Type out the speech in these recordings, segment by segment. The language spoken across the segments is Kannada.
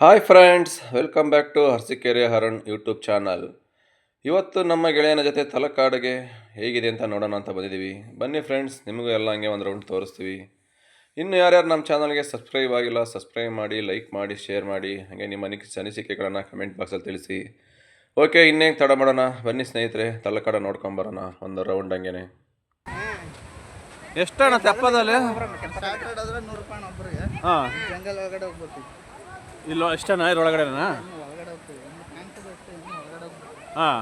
Hi friends welcome back to Harsikere Haran YouTube channel ಇವತ್ತು ನಮ್ಮ ಗೆಳೆಯನ ಜೊತೆ ತಲಕಾಡಿಗೆ ಹೇಗಿದೆ ಅಂತ ನೋಡೋಣ ಅಂತ ಬಂದಿದ್ದೀವಿ. ಬನ್ನಿ ಫ್ರೆಂಡ್ಸ್ ನಿಮಗೂ ಎಲ್ಲ ಹಂಗೆ ಒಂದು ರೌಂಡ್ ತೋರಿಸ್ತೀವಿ. ಇನ್ನು ಯಾರ್ಯಾರು ನಮ್ಮ ಚಾನಲ್ಗೆ ಸಬ್ಸ್ಕ್ರೈಬ್ ಆಗಿಲ್ಲ ಸಬ್ಸ್ಕ್ರೈಬ್ ಮಾಡಿ ಲೈಕ್ ಮಾಡಿ ಶೇರ್ ಮಾಡಿ ಹಾಗೆ ನಿಮ್ಮ ಅನಿಸಿಕೆ ಅನಿಸಿಕೆಗಳನ್ನು ಕಮೆಂಟ್ ಬಾಕ್ಸಲ್ಲಿ ತಿಳಿಸಿ. ಓಕೆ ಇನ್ನೇನು ತಡ ಮಾಡೋಣ? ಬನ್ನಿ ಸ್ನೇಹಿತರೆ ತಲಕಾಡ ನೋಡ್ಕೊಂಬರೋಣ ಒಂದು ರೌಂಡ್ ಹಂಗೆ ಎಷ್ಟಣ್ಣ ತೆಪ್ಪದಲ್ಲಿ? ಸ್ಟಾರ್ಟ್ ಆದ್ರೆ ನೂರು ರೂಪಾಯಿ ಒಬ್ಬರಿಗೆ ಹಾಂ. ಜಂಗಲ್ ಒಳಗಡೆ ಹೋಗ್ಬಿಡ್ತೀವಿ. ಇಲ್ಲ ಅಷ್ಟೇನಾ ಇನ್ನು ಒಳಗಡೆ ಹೋಗ್ತೀವಿ ಹಾಂ.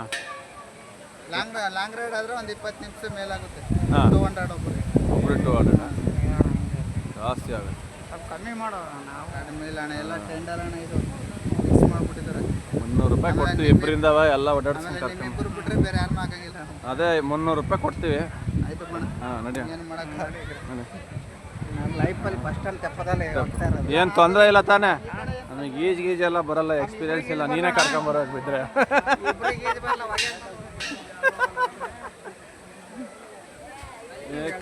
ಲಾಂಗ್ ಲಾಂಗ್ ರೈಡ್ ಆದ್ರೆ ಒಂದು ಇಪ್ಪತ್ತು ನಿಮಿಷ ಮೇಲಾಗುತ್ತೆ. ಹಾ. ಟೂ ಹಂಡ್ರೆಡ್ ಒಬ್ಬರಿಗೆ ಒಬ್ಬರು ಟು ಹಂಡ್ರೆಡ್ ಜಾಸ್ತಿ ಆಗುತ್ತೆ. ಸ್ವಲ್ಪ ಕಮ್ಮಿ ಮಾಡೋ ನಾವು. ಕಡಿಮೆ ಇಲ್ಲ ಅಣ್ಣ ಎಲ್ಲ ಟೆಂಡರ್ ಅಣ್ಣ ಇದು. ಫಿಕ್ಸ್ ಮಾಡ್ಬಿಟ್ಟಿದ್ದಾರೆ. ಮುನ್ನೂರು ರೂಪಾಯಿ ಕೊಡ್ತೀವಿ ಇಬ್ಬರಿಂದ ಎಲ್ಲ ಓಡಾಡ್ಸ್ಕೊಂಡು ಆಮೇಲೆ ಕರ್ಕೊಂಡು ನಿಮ್ಮಿಬ್ಬರು ಬಿಟ್ರೆ ಬೇರೆ ಯಾರು ಹಾಕಂಗಿಲ್ಲ ಅದೇ ಮುನ್ನೂರು ರೂಪಾಯಿ ಕೊಡ್ತೀವಿ. ಆಯ್ತು ಬಣ್ಣ ಹಾಂ ನಡಿ ಏನು ಮಾಡೋಕ್ಕಾಗಲ್ಲ. ನಮ್ಮ ಲೈಫಲ್ಲಿ ಫಸ್ಟ್ ಅಲ್ಲಿ ತೆಪ್ಪದಲ್ಲೇ ಹೋಗ್ತಾ ಇರೋದು. ಏನು ತೊಂದರೆ ಇಲ್ಲ ತಾನೇ. ನಮಗೆ ಈಜ್ ಗೀಜ್ ಎಲ್ಲ ಬರಲ್ಲ ಎಕ್ಸ್ಪೀರಿಯನ್ಸ್ ಇಲ್ಲ ನೀನೇ ಕರ್ಕೊಂಬರೋಕೆ ಬಿದ್ದರೆ ಹೊಗೆ.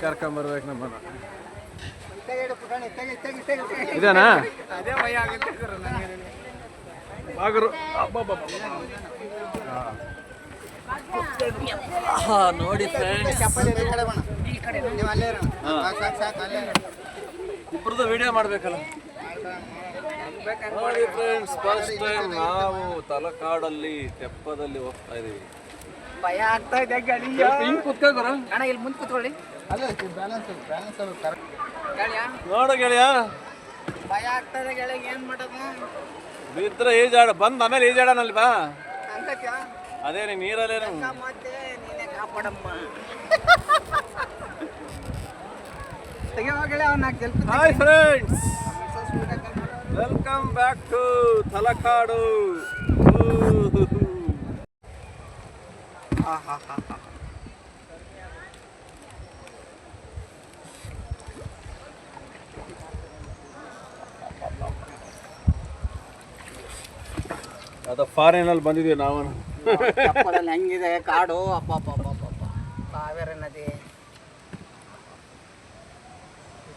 ಕರ್ಕೊಂಬರ್ಬೇಕು ನಮ್ಮನ್ನ ತೆಗಿ. ಇದೇನಾ ಅದೇ ಭಯ ಆಗುತ್ತೆ ಗುರು ನನಗೆ. ಬಾಗರು ಹಾಂ ನೋಡಿ. ಇಬ್ಬರದ್ದು ವಿಡಿಯೋ ಮಾಡಬೇಕಲ್ಲ ನೋಡಿ ಫ್ರೆಂಡ್ಸ್ ಫಸ್ಟ್ ಟೈಮ್ ನಾವು ತಲಕಾಡಲ್ಲಿ ತೆಪ್ಪದಲ್ಲಿ ಹೋಗ್ತಾ ಇದೀವಿ. ಭಯ ಆಗ್ತಾ ಇದೆ ಗಾಡಿ ಹಿಂಗ್ ಕುತ್ಕೋಗ್ರ ಅಣ್ಣ ಇಲ್ಲಿ ಮುಂದೆ ಕುತ್ಕೊಳ್ಳಿ. ಅಲ್ಲ ಬ್ಯಾಲೆನ್ಸ್ ಬ್ಯಾಲೆನ್ಸ್ ಅದು ಕರೆಕ್ಟ್ ಗಾಡಿಯಾ ನೋಡು ಗೆಳೆಯ. ಭಯ ಆಗ್ತಾ ಇದೆ ಗೆಳೆಯ ಏನ್ ಮಾಡೋದು? ಬಿದ್ರೆ ಈಜಾಡ ಬಂದ ಆಮೇಲೆ ಈಜಾಡನಲ್ ಬಾ. ಹಂಗತ್ಯಾ? ಅದೇ ನೀ ನೀರಲ್ಲೇ ಮತ್ತೆ ನೀನೇ ಕಾಪಾಡಮ್ಮ. ತೆಗೆವ ಗೆಳೆಯ ಅವ್ನ ನಾಲ್ಕು ಜಲ್ಪು hi friends welcome back to Talakadu ಅದು ಫಾರಿನ್ ಅಲ್ಲಿ ಬಂದಿದೀವಿ ನಾವು. ಕಪ್ಪದಲ್ಲಿ ಹೆಂಗಿದೆ? ಕಾಡು ಅಪ್ಪ ಅಪ್ಪ ಅಪ್ಪ ಅಪ್ಪ. ಕಾವೇರಿ ನದಿ.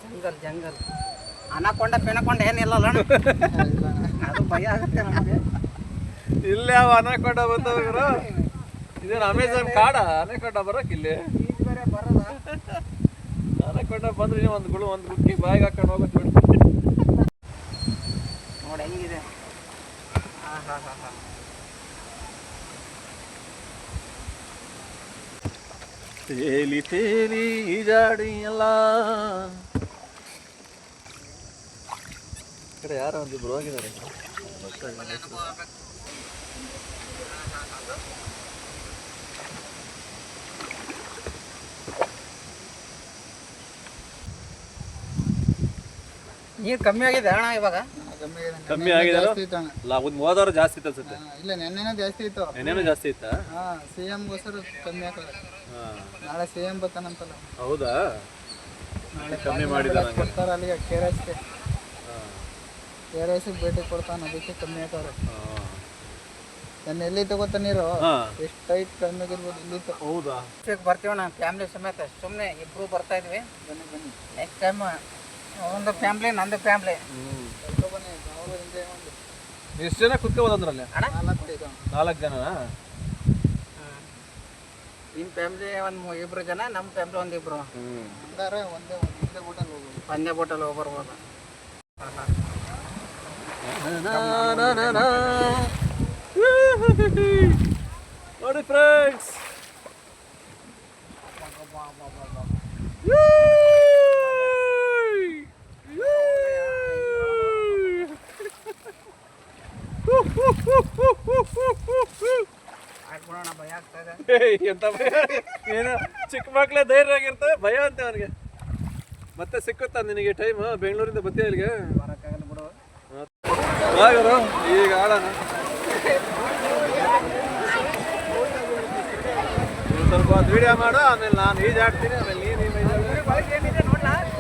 Jungle jungle. ಅನಕೊಂಡ ಪೆನಕೊಂಡ ಏನಿಲ್ಲ ಅದು ಭಯ ಆಗುತ್ತೆ ನಮಗೆ. ಇಲ್ಲೇ ಅವ ಅನಕೊಂಡ ಬಂದವರು ಇದೇನು ಅಮೆಝಾನ್ ಕಾಡ? ಅನಕೊಂಡ ಬರಕ್ ಇಲ್ಲಿ? ಅನಕೊಂಡ ಬಂದ್ರೆ ಒಂದು ಗುಳು ಒಂದು ಗುಕ್ಕಿ ಬಾಯಿಗೆ ಹಾಕೊಂಡು ಹೋಗೋದು ನೋಡಿ ಹೆಂಗಿದೆ? ಹಾ ಹಾ ಹಾ ಹಾ. ತೇಲಿ ತೇಲಿ ಈಜಾಡಿ ಎಲ್ಲ ಕಡೆ ಯಾರೋ ಇಬ್ಬರು ಹೋಗಿದ್ದಾರೆ. ನೀರು ಕಮ್ಮಿ ಆಗಿದೆ ಅಣ್ಣ ಇವಾಗ? ಕಮ್ಮಿ ಆಗಿದೆ ಅಲ್ಲ ಒಂದು ಹೋದವ್ರು ಜಾಸ್ತಿ ಇತ್ತು ಅನ್ಸುತ್ತೆ ಇಲ್ಲ ನೆನ್ನೆನೂ ಜಾಸ್ತಿ ಇತ್ತು. ಏನೇನು ಜಾಸ್ತಿ ಇತ್ತಾ? ಹಾ ಸಿ ಎಮ್ಗೋಸ್ಕರ ಕಮ್ಮಿ ಆಗ್ತದೆ ಹಾಂ. ನಾಳೆ ಸಿ ಎಂ ಬರ್ತಾನಂತಲ್ಲ. ಹೌದಾ? ನಾಳೆ ಕಮ್ಮಿ ಮಾಡಿದ್ದಾರೆ ಅಲ್ಲಿಗೆ ಕೆ ಆರ್ ಆರ್ ಎಸ್ಗೆ ಭೇಟಿ ಕೊಡ್ತಾನೆ ಅದಕ್ಕೆ ಕಮ್ಮಿ ಹಾಕೋರು ನನ್ನ ಎಲ್ಲಿ ತಗೋತ ನೀರು? ಹಾಂ. ಎಷ್ಟು ಟೈಟ್ ಕಮ್ಮಿಗಿರ್ಬೋದು ಇಲ್ಲಿ ಹೌದಾ? ಬರ್ತೀವಣ್ಣ ಫ್ಯಾಮಿಲಿ ಸಮೇತ. ಸುಮ್ಮನೆ ಇಬ್ರು ಬರ್ತಾ ಇದ್ವಿ. ಬನ್ನಿ ಬನ್ನಿ. ನೆಕ್ಸ್ಟ್ ಟೈಮ್ ಒಂದು ಫ್ಯಾಮಿಲಿ ನಂದು ಫ್ಯಾಮಿಲಿ ಬನ್ನಿ ಅವರು ಎಂಜಾಯ್ ಮಾಡಿ. ಎಷ್ಟು ಜನ ಕುತ್ಕೋಬೋದಂದ್ರಲ್ಲಿ ನಾಲ್ಕು ಜನ. ನಿಮ್ಮ ಫ್ಯಾಮಿಲಿ ಒಂದು ಇಬ್ರು ಜನ ನಮ್ಮ ಫ್ಯಾಮಿಲಿ ಒಂದು ಇಬ್ರು. ಒಂದೇ ಒಂದೇ ಒಂದೇ ಹೋಗ್ಬೋದು. ಒಂದೇ ಹೋಗಿ ಬರ್ಬೋದು. ಹಾಂ ಹಾಂ ನೋಡಿ ಫ್ರೆಂಡ್ಸ್ ಎಂತ ಭಯ? ಏನು? ಚಿಕ್ಕ ಮಕ್ಳೇ ಧೈರ್ಯ ಆಗಿರ್ತವೆ ಭಯ ಅಂತ ಅವನಿಗೆ ಮತ್ತೆ ಸಿಕ್ಕುತ್ತಾ ನಿನಗೆ ಟೈಮ್ ಬೆಂಗಳೂರಿಂದ ಬತ್ತೀಯ ಇಲ್ಲಿಗೆ ಈಗ ಆಡೋಣ. ಸ್ವಲ್ಪ ಹೊತ್ತು ವಿಡಿಯೋ ಮಾಡು, ಆಮೇಲೆ ನಾನು ಈಜು ಆಡ್ತೀನಿ, ಆಮೇಲೆ ನೀನು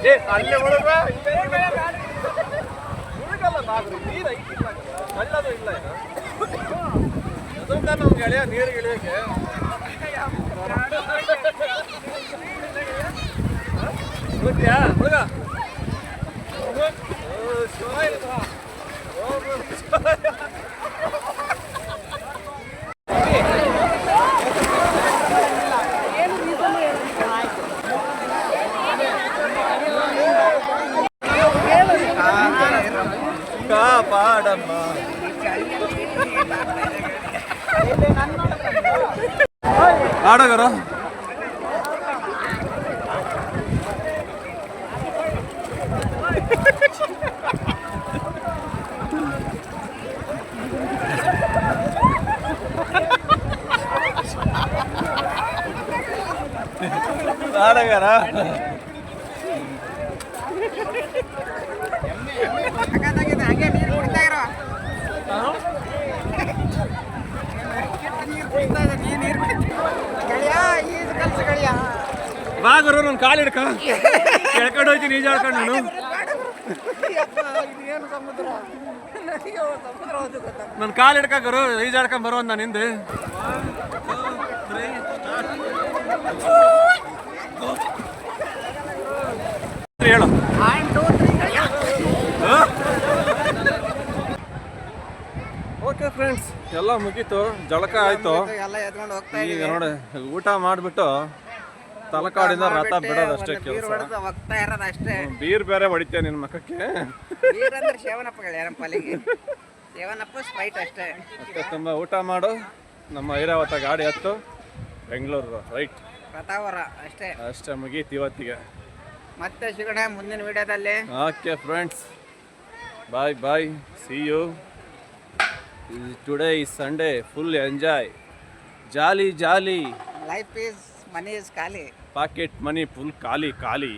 ಏ, ಅಲ್ಲೇ ಹುಡುಗ ಹುಡುಗಲ್ಲ ಬಾಗ್ರು ನೀರು ಐತಿಲ್ಲ ಕಳ್ಳದು ಇಲ್ಲ ಅದೊಂದು ಗೆಳೆಯ ನೀರು ಇಳಿಯೋಕೆ ಹುಡುಗ್ಯಾ? ಹುಡುಗ? பாடம்மா. ஆடகரா ಬಾ ಗುರು ನನ್ನ ಕಾಲು ಹಿಡ್ಕ. ಕೆಳ್ಕೊಂಡು ಹೋಯ್ತೀನಿ ನಾನು. ಸಮುದ್ರ? ಅದು ಗೊತ್ತಾಗ್ತಿಲ್ಲ. ನನ್ನ ಕಾಲು ಹಿಡ್ಕ ಗುರು ಈಜಾಡ್ಕೊಂಡ್ ಬರೋ ನಾನು ಹಿಂದೆ. ಹೇಳು. ಓಕೆ ಫ್ರೆಂಡ್ಸ್ ಎಲ್ಲ ಮುಗೀತು ಜಳಕ ಆಯ್ತು. ಈಗ. ನೋಡಿ ಊಟ ಮಾಡಿಬಿಟ್ಟು ತಲಕಾಡಿಂದ ರಥ ಬಿಡೋದು ಅಷ್ಟೇ ಕೆಲಸ. ಬೀರ್ ಬೇರೆ ಹೊಡಿತೀಯ ನಿನ್ನ ಮಕ್ಕಕ್ಕೆ ಅಷ್ಟೇ. ತುಂಬ ಊಟ ಮಾಡು. ನಮ್ಮ ಐರಾವತ ಗಾಡಿ ಹತ್ತು ಬೆಂಗಳೂರು ರೈಟ್ ಅಷ್ಟೇ. ಅಷ್ಟೇ ಮುಗೀತು ಇವತ್ತಿಗೆ. ಮತ್ತೆ ಸಿಗೋಣ ಮುಂದಿನ ವಿಡಿಯೋದಲ್ಲಿ okay friends bye bye see you today is Sunday full enjoy jolly jolly life is money is ಖಾಲಿ ಪಾಕೆಟ್ ಮನಿ ಫುಲ್ ಖಾಲಿ ಖಾಲಿ